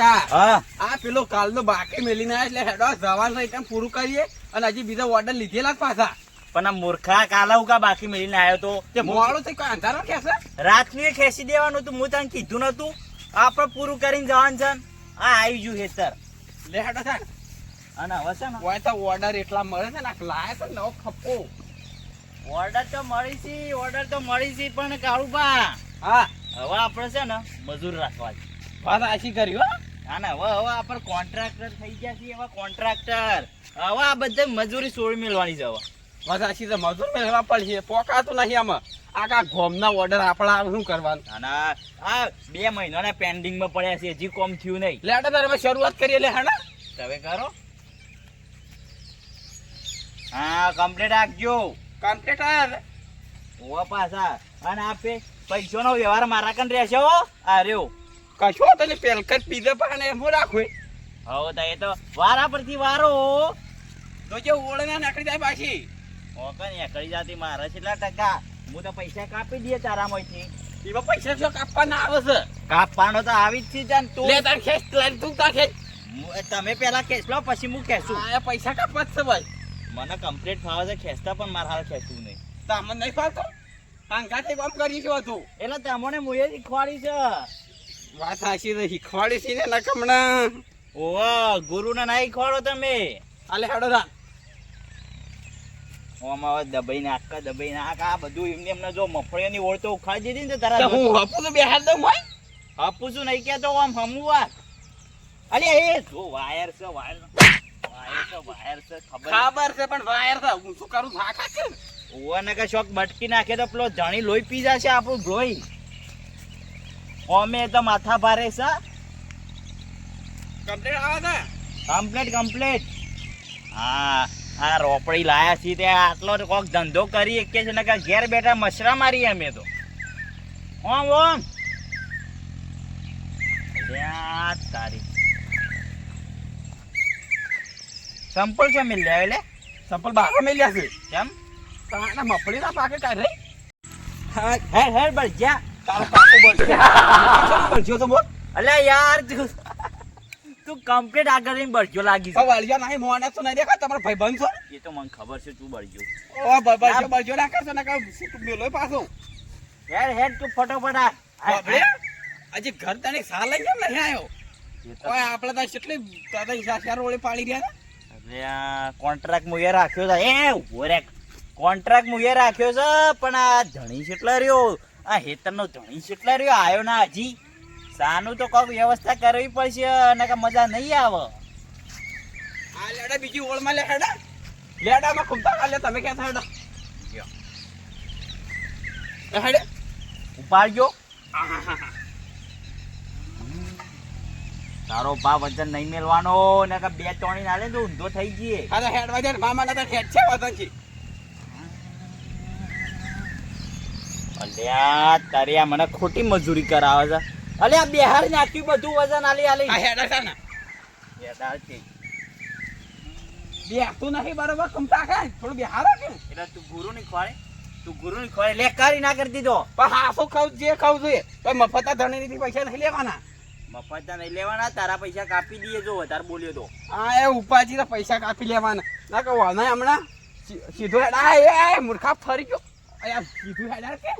કા આ પેલો કાલનો બાકી મેલીને આવ્યો એટલે હેડો જવાનું આઈટમ પૂરું કરીએ અને હજી બીજા ઓર્ડર લીધેલા પાછા. પણ આ મૂર્ખા કાલા ઉકા બાકી મેળીને આવ્યો તો? તે મોડો થઈ કોઈ અંધારો કે છે રાતનું ખેંચી દેવાનું હતું હું તને કીધું નતું આપણે પૂરું કરીને જવાનું છે. આ આવી ગયું હેતર લે હેડો થાય અને હવે છે ને? હોય તો ઓર્ડર એટલા મળે છે ને લાય તો નવો ખપ્પો. ઓર્ડર તો મળી છે ઓર્ડર તો મળી છે પણ કાળુબા હા. હવે આપણે છે ને મજૂર રાખવા છે. વાત આશી કરી હો. હા ને હવે હવે આપણે કોન્ટ્રાક્ટર થઈ ગયા છીએ હવે કોન્ટ્રાક્ટર હવે આ બધે મજૂરી સોળ મેળવાની હવે. વાત આશી તો મજૂર મેળવા પડશે પોકાતું નહીં આમાં. આખા ગોમના ઓર્ડર આપણા શું કરવાનું? ના આ- બે મહિનાના પેન્ડિંગમાં પડ્યા છે હજી કોમ થયું નહીં. લે હેડો તારે હવે શરૂઆત કરીએ લે હા તમે કરો. હા કમ્પ્લીટ રાખજો. કોમ્પ્યુટર ઓ પાછા. અને આપે પૈસાનો વ્યવહાર મારા કન રહેશે હો. આ રહ્યો. કશો તને પેલકટ પીધે પણ એમ રાખું હવે તો એ તો વારા પરથી વારો. તો જે ઓળે ના જાય પાછી. ઓકે ને એકડી જાતી મારા કેટલા ટકા. હું તો પૈસા કાપી દઈએ તારામાંથી. એમાં પૈસા જો કાપવાના આવે છે. કાપવાનો તો આવી જ છે જાન તું. લે તાર ખેસ લે તું તાર ખેસ તમે પેલા ખેંચ લો પછી હું ખેસું આ પૈસા કાપવા જ છે ભાઈ. મને કમ્પ્લીટ ફાવે છે ખેસતા પણ મારા હાલ ખેસું નહીં. તમને નહીં ફાવતો? અંગાથી કામ કરી છે હતું એટલે તમને મુએ શીખવાડી છે. વાત હાચી તો શીખવાડી છે ને નકમણા ઓવા ગુરુને ના શીખવાડો તમે. આલે હેડો રા ઓમાં દબાઈ નાખ દબાઈ નાખ આ બધું એમને એમને જો મફળીઓની ઓળ તો ઉખાડી દીધી ને તારા હું હપું તો બેહાર દઉં ભાઈ આપું છું નહીં કહેતો આમ હમુવા અલે એ જો વાયર છે વાયર વાયર છે વાયર છે ખબર ખબર છે પણ વાયર છે હું શું કરું થાકા ઓવા કે શોક બટકી નાખે તો પેલો ધણી લોહી પી જશે આપણું લોહી ઓમે તો માથા ભારે છે. કમ્પ્લીટ આવે છે કમ્પ્લીટ કમ્પ્લીટ હા આ રોપડી લાયા છીએ તે આટલો કોક ધંધો કરી કે છે ને કે ઘેર બેઠા મશરા મારી અમે તો. ઓમ ઓમ. તારી. સંપલ છે મિલ લે. એટલે સંપલ બહાર મિલ્યા છે. કેમ? તાના મફળી ના પાકે કાઢે. હે. હે બળ જા. તારો પાકો બળજો તો બોલ. અલ્યા યાર તું તું કમ્પ્લીટ આગળ રહીને બળજો લાગી છે. વાળિયા નહીં મોણા તો નહીં દેખા તમારો ભાઈ છો એ તો મને ખબર છે તું બળજો. ઓ બળજો બળજો ના કરશો ના કર મેલો પાછો. હેડ હેડ તું ફટોફટ આ. આજે ઘર તને સાલ લઈ કેમ નહીં આવ્યો ઓય આપણે તો કેટલી દાદા સાસાર ઓળે પાડી રહ્યા અરે આ કોન્ટ્રાક્ટ મુએ રાખ્યો છે. એ ઊભો રે કોન્ટ્રાક્ટ મુએ રાખ્યો છે પણ આ ધણી કેટલા રહ્યો. આ હેતરનો ધણી કેટલા રહ્યો આવ્યો ના હજી. સાનું તો કોક વ્યવસ્થા કરવી પડશે અને કે મજા નહીં આવે. આ લેડા બીજી ઓળમાં લે હેડા. લેડામાં ખૂમતા કાલે તમે ક્યાં હેડા? હેડે. ઉપાડજો. ગયો તારો ભાવ વજન નહીં મેળવાનો ને કે બે ના લે તો ઊંધો થઈ જઈએ તો હેડ વજન મામા ના તો હેડ છે વતનથી અલ્યા તારી આ મને ખોટી મજૂરી કરાવે છે. અલ્યા બિહાર નાખ્યું બધું વજન આલી આલી. હેડા છે ને. બેદાર છે. બે તું નહીં બરોબર? કમતા ખાય થોડું બિહાર કે એટલે તું ગુરુ ની ખોળે તું ગુરુ ની ખોળે લે કરી ના કરી દીધો. પણ હાસો ખાવ જે ખાવ જોઈએ. તો મફતા ધણી થી પૈસા નહીં લેવાના. મફત નહીં લેવાના તારા પૈસા કાપી દઈએ જો વધારે બોલ્યો તો. આ એ ઉપાજી પૈસા કાપી લેવાના. ના કહો હમણાં સીધું એ મૂર્ખા ફરી ગયો. અયા સીધું હેડા કે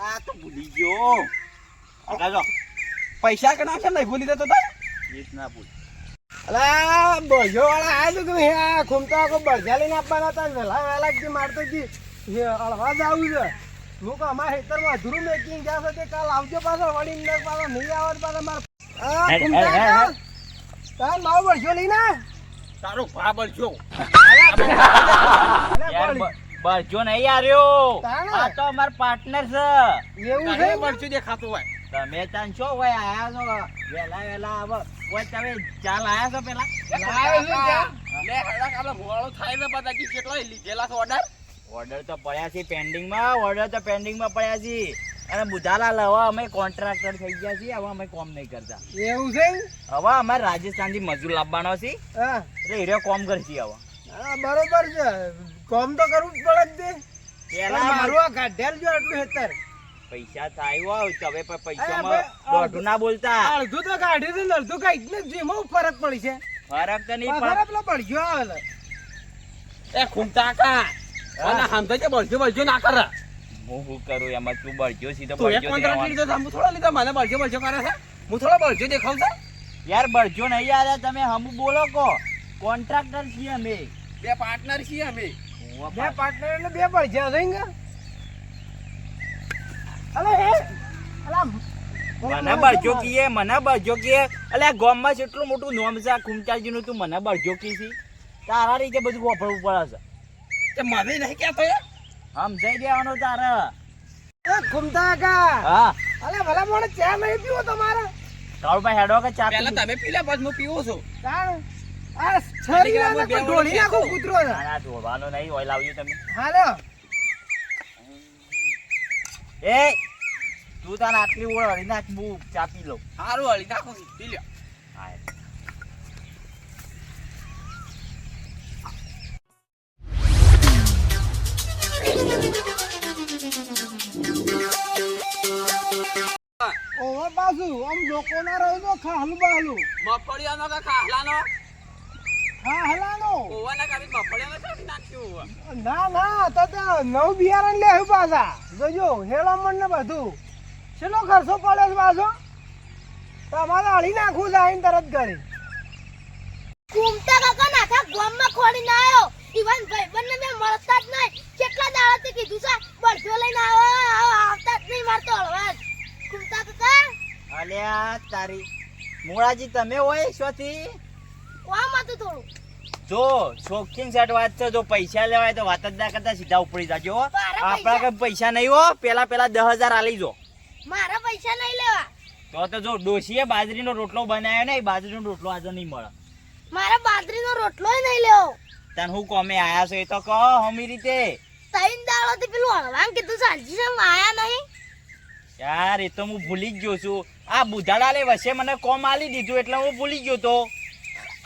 આ તો ભૂલી ગયો આગળ પૈસા કે ના છે નહીં ભૂલી દેતો તો રીત ના ભૂલ અલા બોજો વાળા આયા તો હે આ ખૂમતા કો બળજા લઈને આપવાના હતા વેલા વેલા જે મારતો જી અળવા જાવું છે હું કહું અમારા ખેતરમાં અધૂરું મેકિંગ છે તે કાલ આવજો પાછો વળી ને પાછો નહીં આવત પાછો માર આ તાર માવો બળજો લઈને તારો ભાબલ જો બળી. નહીં આર્યો. આ તો અમાર પાર્ટનર છે. એવું છે બરજો દેખાતું હોય. તમે તાન છો હોય? આયા છો. વેલા વેલા આવો. ઓય તમે ચાલ આયા છો પેલા? લાવે છે ત્યાં. લે હડા કાલે મોળો થાય ને બધા કેટલો લીધેલા છો ઓર્ડર ઓર્ડર તો પડ્યા છે પેન્ડિંગમાં. ઓર્ડર તો પેન્ડિંગમાં પડ્યા છે. અને બુધાલા લવા અમે કોન્ટ્રાક્ટર થઈ ગયા છીએ. હવે અમે કોમ નહીં કરતા. એવું છે હવે અમારે રાજસ્થાનથી મજૂર લાવવાનો છે. હા. એટલે હીરો કોમ કરશે હવે. બરોબર છે. કોમ તો કરવું જ પડે જ પેલા મારું આ ગાઢેલ જો એટલું હેતર. પૈસા થાય હોય તો હવે પણ પૈસામાં દોઢું ના બોલતા. અડધું તો કાઢી દે અડધું કાઢી ને જેમાં ફરક પડી છે. ફરક તો નહીં પણ પેલો આવે એ ખૂમતા કા અને સમજે છે બળજો બળજો ના કર. હું શું કરું એમાં તું બળજો સીધો બળજો કોન્ટ્રાક્ટ લીધો હું થોડો લીધો મને બળજો બળજો કરે છે. હું થોડો બળજો દેખાવ છે. યાર બળજો નહીં યાર તમે હમુ બોલો કો. કોન્ટ્રાક્ટર છીએ અમે. બે પાર્ટનર છીએ અમે. બે પાર્ટનર એટલે બે પડ્યા છે ને અલે એ મને બળજો કીએ મને બળજો કીએ અલે ગામમાં જેટલું મોટું નોમ છે ખુમચાજી નું તું મને બળજો તારા રીતે બધું વાપરવું પડે તે મને નહીં કહેતો એ? છે સમજાઈ દેવાનું તારે. એ ઘૂમતા કા હા. અલે ભલા મોણે ચા નહીં પીવો તમારે. કાળુભાઈ હેડો કે ચા પહેલા તમે પી લે પછી હું પીવું છું. તાણ આ છરી ના કોઈ ઢોળી નાખો. કૂતરો ના. ધોવાનો નહીં ઓઇલ આવ્યું તમે. હાલો. એ તું તાર આટલી ઓળ હરી નાખ હું ચા પી લઉં. સારું હળી નાખું પી લ્યો. ઓવર બાજુ આમ લોકો ના રહ્યો ખાહલું બાહલું. મગફળીયાનો કે ખાહલાનો? ઓવાના ચાટી નાખ્યું ના ના તો તો નવ બિયારણ લે પાછા. જોજો હેળામણ ને બધું. કેટલો ખર્ચો પડે છે પાછો? તમારે અળી નાખવું જાય તરત ઘરે. કુમતા કાકા નાખા ગામમાં ખોડી ના આવ્યો ઈવન ભાઈબંધને મેં મળતા જ નહીં. કેટલા દાડાથી કીધું છે બળજો લઈને આવો આવો, આવતા જ નહીં મારતો હળવાજ કુમતા કાકા અલ્યા તારી મોળાજી તમે હોય શોથી? વામ હતું થોડું? જો શોખીન સેટ વાત છે જો પૈસા લેવાય તો વાત જ ના કરતા સીધા ઉપડી જાજો આપણા કઈ પૈસા નહીં હો. પેલા પેલા દસ હજાર આલી જો. મારા પૈસા નહીં લેવા? તો તો જો ડોશીએ બાજરીનો રોટલો બનાવ્યો ને એ બાજરીનો રોટલો આજે નહીં મળે. મારા બાજરીનો રોટલો નહીં લેવો. તને હું કોમે આયા છો એ તો કહો હમી રીતે. તૈન દાડોથી પેલું હળવાન કીધું સાંજી છે આયા નહીં. યાર એ તો હું ભૂલી જ ગયો છું. આ બુધાડા લે વચ્ચે મને કોમ આલી દીધું એટલે હું ભૂલી ગયો તો.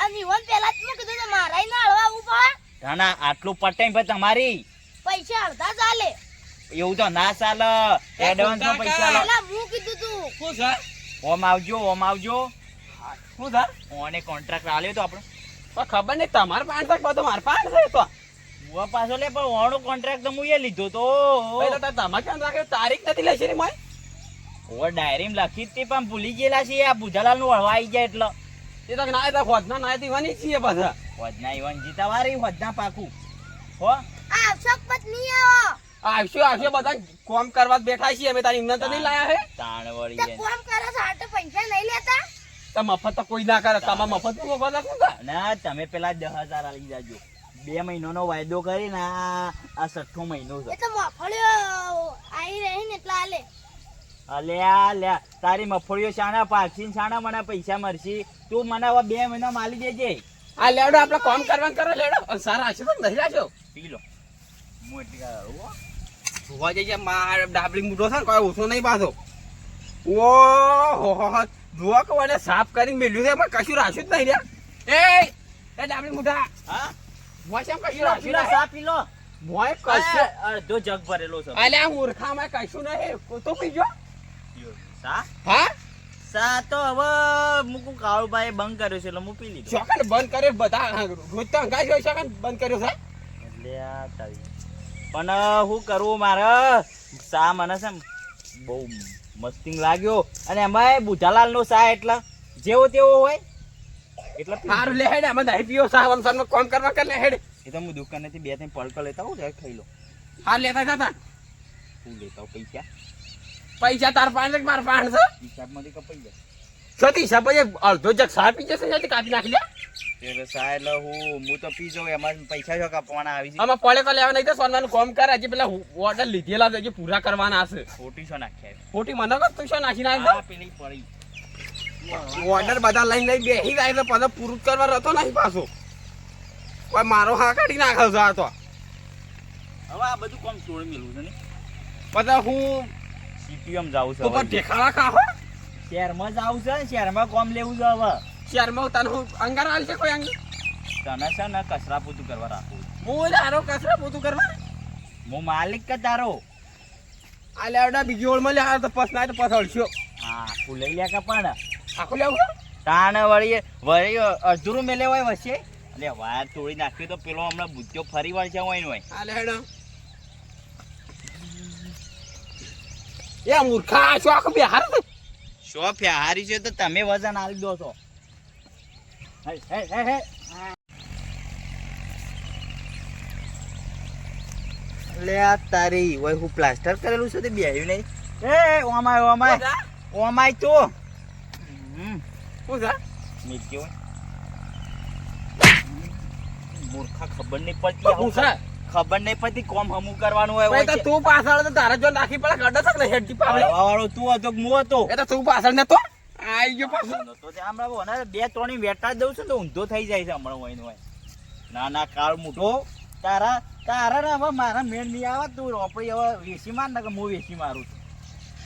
અને ઈવન પહેલા જ મેં કીધું તો મારાય ના હળવા આવવું પડે ના આટલું પટાઈ ભાઈ તમારી. પૈસા અડધા ચાલે. એવું તો ના ચાલે. એડવાન્સમાં પૈસા લો હું કીધું તું. શું સર ઓમ આવજો ઓમ આવજો. શું સર ઓને કોન્ટ્રાક્ટ આલ્યો તો આપણો. પણ ખબર નહીં તમારે પાંચ તક બધો મારે પાંચ છે તો. હું પાછો લે પણ ઓણો કોન્ટ્રાક્ટ તો હું એ લીધો તો. તમારે ક્યાં રાખ્યો તારીખ નથી લેશે ને મારે ઓ ડાયરી લખી જ તે પણ ભૂલી ગયેલા છે આ બુધાલાલનું હળવા આવી જાય એટલે. એ તો ના તો ખોદના ના દીવાની છીએ બધા. વધના ઈવન જીતા વારી વધના પાકું. હો? આ શોકપત આવો? આવશું આવશું બધા કોમ કરવા બેઠા છીએ અમે. તારી એમને તો નહીં લાયા હે? તાણ વળી કોમ કરે છે પૈસા નહીં લેતા. તો મફત તો કોઈ ના કરે. તમારે મફતનું ના તમે પેલા દસ હજાર આલી જાજો. બે મહિનાનો વાયદો કરીને આ આ છઠ્ઠો મહિનો એ તો મફળીઓ આવી રહી ને એટલે આલે. અલ્યા લ્યા તારી મફળીઓ શાણા પાકશી શાણા મને પૈસા મળશે. તું મને હવે બે મહિના માલી દેજે. આ લેડો આપણે કોમ કરવાનું કરો લેડો સારા તો નહીં રાખ્યો પી લો. હું હો. જોવા જઈએ માર ડાબલી મૂઠો છે ને કોઈ ઓછો નહીં પાછો. ઓહો જુઓ કે મને સાફ કરીને મેલ્યું છે પણ કશું રાખ્યું જ નહીં લ્યા એ એ ડાબલી મૂઠા હા? મોય કેમ કશું રાખ્યું સાફ પી લો. મોય કશું. અડધો જગ ભરેલો છે. અલ્યા મૂર્ખામાં કશું નહીં. તો પીજો સા? હા? સા તો હવે મૂકું કાળુભાઈ બંધ કર્યો છે એટલે હું પી લીધું. ચોકન બંધ કર્યો બધા. રોજ તો અંગાજ હોય ચોકન બંધ કર્યો છે. એટલે આ તારી. પણ હું કરવું મારે? સા મને છે બહુ મસ્તિંગ લાગ્યો. અને એમાં બુધાલાલ નો સા એટલે જેવો તેવો હોય. એટલે સારું લે હેડ અમે નહીં પીઓ સા વંશન નો કોમ કરવા કર લે હેડ. એ તો હું દુકાનેથી બે ત્રણ પડકો લેતા જાય ખાઈ લો હા લેતા જતા હું લેતા પૈસા. પૈસા તાર પાંચ માર પાંચ છે? હિસાબમાંથી કપાઈ જાય. છતી હિસાબ અડધો જગ સાપી જશે ને કાપી નાખી લે? એટલે સા એટલે હું હું તો પી જાઉં એમાં પૈસા જો કાપવાના આવી છે. આમાં પડે તો લેવા નહીં તો સોનવાનું કોમ કર હજી પેલા ઓર્ડર લીધેલા છે હજી પૂરા કરવાના હશે ખોટી છો નાખ્યા ખોટી મને કર તું શું નાખી નાખ આ પેલી પડી. ઓર્ડર બધા લઈને લઈ બેસી જાય તો પાછો પૂરું કરવા રહેતો નહીં પાછો. કોઈ મારો હા કાઢી નાખ્યો છે આ તો. હવે આ બધું કોમ છોડી મેલું છે ને? પછી હું સીટીએમ જાવું છે ઉપર હવે. ઢેખાડા ખાહો શહેરમાં જાવું છે શહેરમાં કોમ લેવું છે હવે. શહેરમાં તને હું અંગાર આલ છે કોઈ અંગ? તને છે ને કચરા પૂતું કરવા રાખું હું તારો કચરા પોતું કરવા? હું માલિક કે તારો. આ લેવડા બીજી ઓળમાં લે આ તો પસ ના તો પસ અડશો હા આખું લઈ લ્યા કે પણ. આખું લેવું તાણ વળી વળી અધૂરું મેલે હોય વચ્ચે. એટલે વાયર તોડી નાખ્યું તો પેલો હમણાં બુદ્ધો ફરી વળશે હોય ને હોય. આ લેડો એ મૂર્ખા શોખ આખું બિહાર? છે શો ફ્યાહારી છે તો તમે વજન આલી દો છો. હે, હે, હે, હે. લે આ તારી હોય હું પ્લાસ્ટર કરેલું છે તે બેહ્યું નહીં. એ ઓમાય ઓમાય. ઓમાય તો. છે હોય. મૂર્ખા ખબર નહીં પડતી હું છે ખબર નહીં પડતી કોમ હમું કરવાનું હોય તો તું પાછળ તો તારે જો નાખી પડે ગડો છે ને હેડજી પાવે વાળો તું હતો મુ હતો? એ તો તું પાછળ ને તો આઈ ગયો પાછળ તો તે હમણાં બોના બે ત્રણ વેટા દઉં છું તો ઊંધો થઈ જાય છે હમણાં હોય હોય ના ના કાળ મૂઠો તારા તારા ને હવે મારા મેળ નહીં આવે તું રોપડી હવે વેસી માર ને કે હું વેસી મારું છું.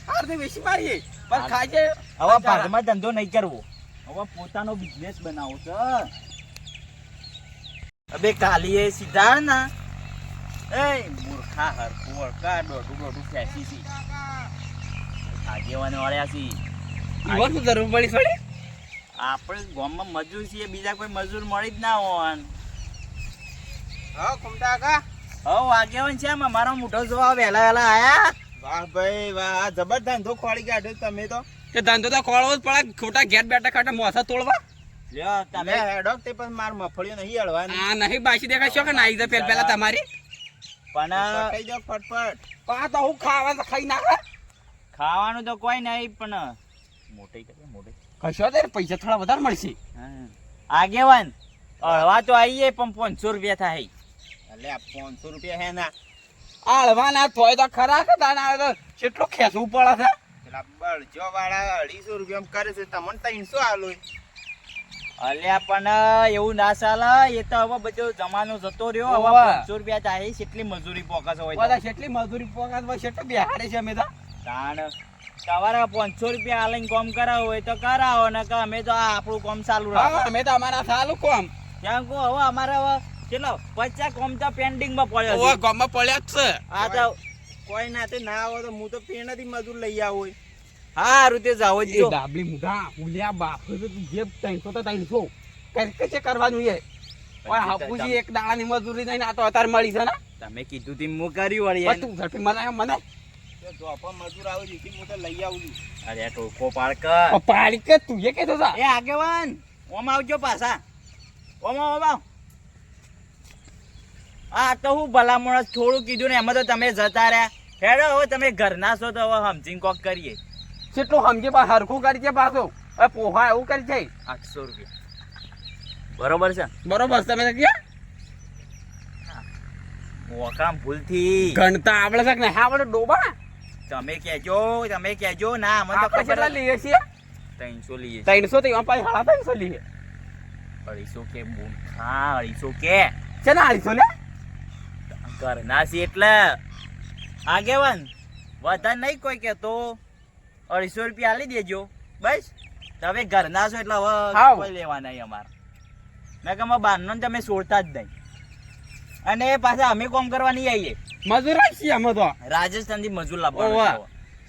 હાર તો વેસી મારીએ. પણ ખાજે હવે ભાગમાં ધંધો નહીં કરવો. હવે પોતાનો બિઝનેસ બનાવો છે. અબે કાલીએ સીધા ને એ મૂર્ખા હરખું હરખા દોઢું દોઢું ફેંસી છી. આગેવાને વળ્યા શું જરૂર પડી થોડી આપણે ગામમાં મજૂર છીએ બીજા કોઈ મજૂર મળી જ ના હોય હા કુમતા કા હવ આગેવાન છે આમાં. મારો મોટો જોવા વહેલા વહેલા આયા. વાહ ભાઈ વાહ જબર ધંધો ખોળી કાઢ્યો તમે તો. ધંધો તો ખોળવો જ પડે ખોટા ઘેર બેઠા ખાટા મોસા તોડવા. લ્યો તમે હેડો તે પણ માર મફળીઓ નહીં હળવાની. આ નહીં બાસી દેખાશો કે નાઈ પેલા પેલા તમારી. પણ પટાઈ જાઓ ફટફટ. પા તો હું ખાવા તો ખાઈ નાખે ખાવાનું તો કોઈ નહીં પણ મોટી કરે મોટી. કશો દે પૈસા થોડા વધારે મળશે. આગેવાન હળવા તો આવીએ પણ પાંચસો રૂપિયા થાય. એટલે પાંચસો રૂપિયા હે ના. આળવાના થોય તો ખરા કે તાના તો કેટલું ખેંચવું પડે છે? બળજો વાળા અઢીસો રૂપિયા કરે છે તમને ત્રણસો આલો અલ્યા પણ એવું ના ચાલે. એ તો હવે બધો જમાનો જતો રહ્યો. હવે. પાંચસો રૂપિયા થાય કેટલી મજૂરી પોકાશે હોય કેટલી મજૂરી પોકાત હોય કેટલું બિહાડે છે અમે તો. તાણ તમારે પાંચસો રૂપિયા આલીને કોમ કરાવો હોય તો કરાવો ને કે અમે તો આ આપણું કોમ ચાલુ રાખો. અમે તો અમારા ચાલુ કોમ. ત્યાં કહો હવે અમારે હવે કેટલો પચાસ કોમ તો પેન્ડિંગમાં પડ્યો પડ્યા જ છે. આ તો કોઈ નાતે ના આવો તો હું તો પેણથી મજૂર લઈ આવું હોય હારું તે જાવ જ ડાબલી મુઢા ઉલ્યા બાપ તો જે ત્રણસો તો ત્રણસો કઈ કશે કરવાનું છે ઓય હાપુજી એક દાડાની મજૂરી નહીં આ તો અત્યારે મળી છે ને? તમે કીધું તી હું કરી વળી તું ઝડપી મને મને. જો પણ મજૂર આવે છે હું તો લઈ આવું અરે ટોકો પાડક પાડક તું એ કહેતો હતા. એ આગેવાન ઓમ આવજો પાછા. ઓમ ઓમ આવ. આ તો હું ભલામણ થોડું કીધું ને એમાં તો તમે જતા રહ્યા. હેડો હવે તમે ઘરના છો તો હવે સમજીને કોક કરીએ. કેટલું સમજે બા હરખું કરી છે પાછો. હવે પોહા એવું કરી છે. આઠસો રૂપિયા. બરોબર છે? બરોબર તમે ક્યાં? ઓકામ ભૂલથી. ગણતા આવડે છે ને આવડે ડોબા. તમે કહેજો તમે કહેજો. ના મને તો કેટલા લઈએ છીએ? ત્રણસો લઈએ ત્રણસો તો એમાં પાછી સાડા ત્રણસો લઈએ. અઢીસો કે હા અઢીસો કે. છે ને અઢીસો લે? છીએ એટલે. આગેવાન વધારે નહીં કોઈ કહેતો. અઢીસો રૂપિયા આલી દેજો. બસ. તમે ઘરના છો એટલે હવે કોઈ લેવા નહીં અમારે. મેં કે બહારનો તમે છોડતા જ નહીં. અને પાછા અમે કોમ કરવા નહીં આવીએ મજૂર જ છીએ અમે તો. રાજસ્થાનથી મજૂર ઓવા.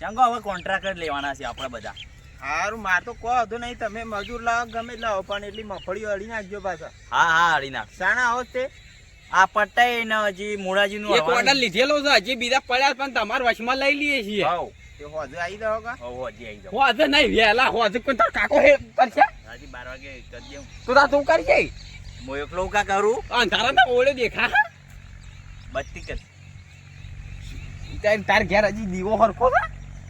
ચંગો હવે કોન્ટ્રાક્ટર લેવાના છે આપણે બધા. સારું માર તો કહો હતો નહીં તમે મજૂર લાવો ગમે તે લાવો પણ એટલી મફળીઓ અડી નાખજો પાછા. હા હા અડી નાખ. સાણા આવો તે. આ પટ્ટા ને હજી મોડાજીનું એક ઓર્ડર લીધેલો છે હજી બીજા પડ્યા પણ તમારા વશમાં લઈ લઈએ છીએ. હોજે આવી જાઓ કા? હોવ, હજી આવી જાઓ. હોજે નહીં વેલા હોજે. કોઈ તાર કાકો હે? કરશે હજી બાર વાગે કરી દઉં. તું તાર તું કરશે હું એકલો કા કરું? અંધારા ના ઓળે દેખા બત્તી કર. તાર તાર ઘેર હજી દીવો હરખો છે?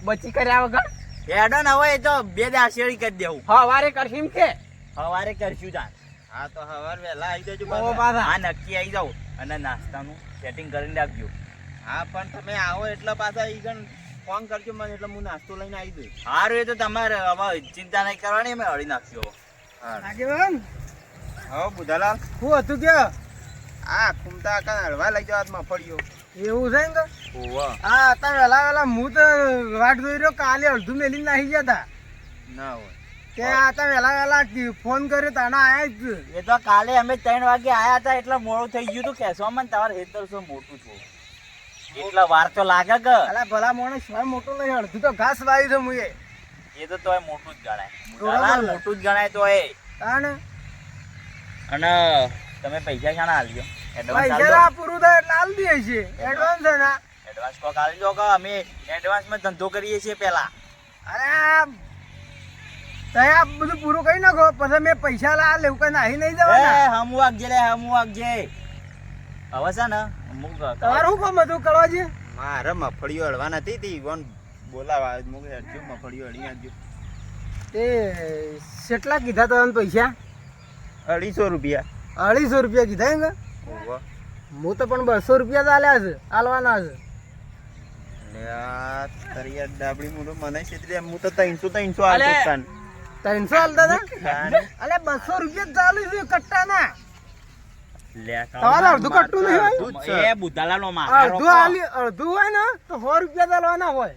બચી કર્યા વગર? હેડો ને હવે એ તો બે દાસેડી કરી દેવું. હવારે કરશે એમ કે? સવારે કરશું તાર. હા તો હવાર વહેલા આવી જજો હા નક્કી આવી જાવ અને નાસ્તાનું સેટિંગ કરીને રાખજો. હા પણ તમે આવો એટલે પાછા ઈ ગણ ફોન કરજો મને એટલે હું નાસ્તો લઈને આવી દઉં સારું એ તો તમારે હવે ચિંતા નહીં કરવાની અમે હળી નાખ્યો આગેવાન? હા બુધાલાલ. શું હતું કે? આ કુમતા કાકા હળવા લઈ જાવ મફળીઓ એવું છે ને હા અત્યારે વહેલા વહેલા હું તો વાટ જોઈ રહ્યો કાલે અડધું મેલી નાહી ગયા હતા ના હોય. કે આ વહેલા વહેલા વેલા ફોન કર્યો તાના આયા જ. એ તો કાલે અમે ત્રણ વાગે આયા હતા એટલે મોડું થઈ ગયું હતું કેસવામાં તમારે હેતર શું મોટું છું? એટલા વાર તો લાગે કે? અલા ભલા મોણે સ્વય મોટો લઈ અડધું તો ઘાસ વાવ્યું છે મુએ. એ તો તોય મોટું જ ગણાય. મોટું જ ગણાય તો તાણ? અને તમે પૈસા શાના આલ્યો? એડવાન્સ પૈસા પૂરું થાય એટલે આલ દઈએ છે એડવાન્સ ના એડવાન્સ કોક દો કે અમે એડવાન્સમાં ધંધો કરીએ છીએ પેલા. અરે તય આ બધું પૂરું કરી નાખો. પછી મેં પૈસા લા લેવું કઈ નાહી નહીં એ જવાના હમુ વાગજે લે હમુ વાગજે. હવે છે ને તમારું કામ હતું કરવાજી મારે મફળીઓ હળવા નથી તી કોણ બોલાવા મુક હેડજો મફળીઓ હળી નાખજો તે કેટલા કીધા તમને પૈસા? અઢીસો રૂપિયા. અઢીસો રૂપિયા કીધા એમ હું તો પણ બસો રૂપિયા ચાલ્યા આલ્યા છે. આલવાના છે ત્રણસો ત્રણસો અલે. ત્રણસો આલતા હતા. અલે બસો રૂપિયા ચાલુ છે કટ્ટાના. લે તમારે અડધું કટ્ટું નહીં હોય? અડધું જ છે. એ બુધાલાલ નો માથા અડધું આલી અડધું હોય ને તો સો રૂપિયા ચાલવાના હોય.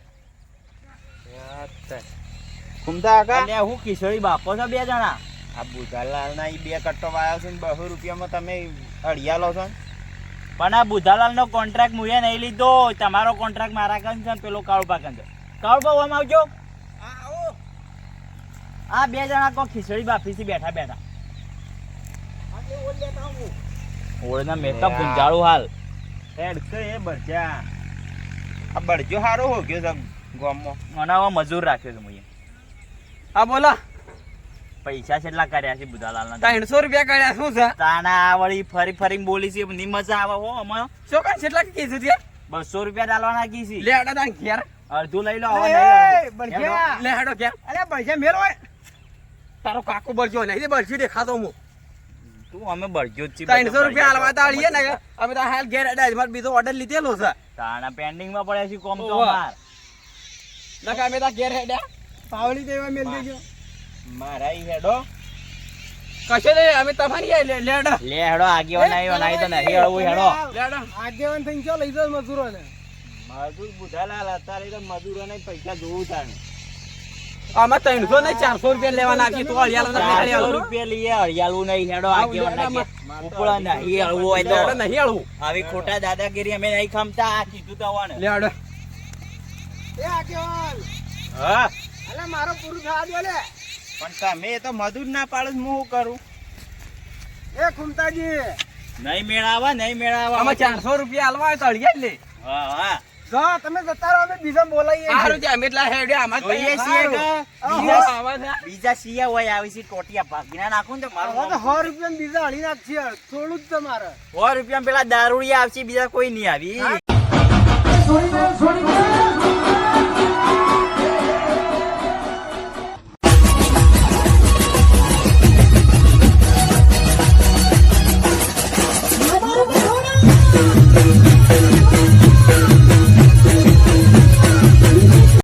ઘૂમતા કાકા અલ્યા હું કિશોરી બાપો છો બે જણા? આ બુધાલાલ ના બે કટ્ટો વાયો છે ને બસો રૂપિયામાં તમે અડિયા લો છો પણ આ બુધાલાલ નો કોન્ટ્રાક્ટ મુએ નહીં લીધો તમારો કોન્ટ્રાક્ટ મારા કંઈ છે ને પેલો કાળુબા કંદ છે કાળુબા ઓમ આવજો. આ બે જણા કો ખીચડી બાફી થી બેઠા. બેઠા ઓળના મેકઅપ ગુંજાળું હાલ. હેડ એ બરજા આ બરજો હારો હો ગયો છે ગોમો મનાવા મજૂર રાખ્યો છે મુઈએ. આ બોલા. પૈસા કેટલા કર્યા છે બુધાલાલ ના ત્રણસો રૂપિયા કર્યા શું છે? તાના વળી ફરી ફરી બોલી છે ની મજા આવે હો અમે શું કાંઈ કેટલા કીધું છે બસો રૂપિયા ડાલવાના કી છે. લે હેડો તાન ઘેર. અડધું લઈ લો હવે બળજિયા. લે. હડો. ઘેર. અરે પૈસા મેલ તારો કાકો બરજો નહીં બરજી દેખાતો હું. તું અમે બળજો જ ત્રણસો રૂપિયા હાલવા તાળીએ ને અમે તો હાલ ઘેર હેડા બીજો ઓર્ડર લીધેલો છે. તાણા પડ્યા છે કોમ તો અમે તો ઘેર હેડ્યા. પાવડી દેવા મેલ દેજો. મારા ઈ હેડો. કશે નહીં અમે તમારી લેડો. લે હેડો આગેવાન આવ્યો નહીં તો નહીં હેડવું હેડો. લે આગેવાન થઈને ચો લઈ જાઓ મજૂરોને? મજૂર બુધાલાલ અત્યારે તો મજૂરોને પૈસા જોવું તાણે આમાં ત્રણસો ને ચારસો રૂપિયા લેવાના આપીએ તો. રૂપિયા લઈએ હળિયાળું નહીં હેડો આવું આગેવાન લે, ના હેડો, કે ઉપડા નહીં હળવું હોય તો. નહીં હળવું આવી ખોટા દાદાગીરી અમે નહીં ખમતા આ કીધું તો લે હેડો. એ આગેવાન હા. અલે મારો પૂરું થવા દો લે. પણ તમે તો મધુર ના પાડો હું શું કરું? એ ખુમતાજી. નહીં મેળાવા નહીં મેળાવા. અમે ચારસો રૂપિયા હાલવા હોય તો અળિયા જ લે. હા હા. જો તમે જતા રહો અમે બીજા બોલાવીએ સારું છે અમે એટલા હેડે આમાં કહીએ છીએ કે બીજા આવા છે. બીજા સિયા હોય આવી છે ટોટિયા ભાગીના નાખું ને મારું તો નામ- સો રૂપિયા બીજા હળી નાખશે થોડું જ તમારે. સો રૂપિયા પેલા દારૂડિયા આવશે બીજા કોઈ નહીં આવી. છોડી છોડી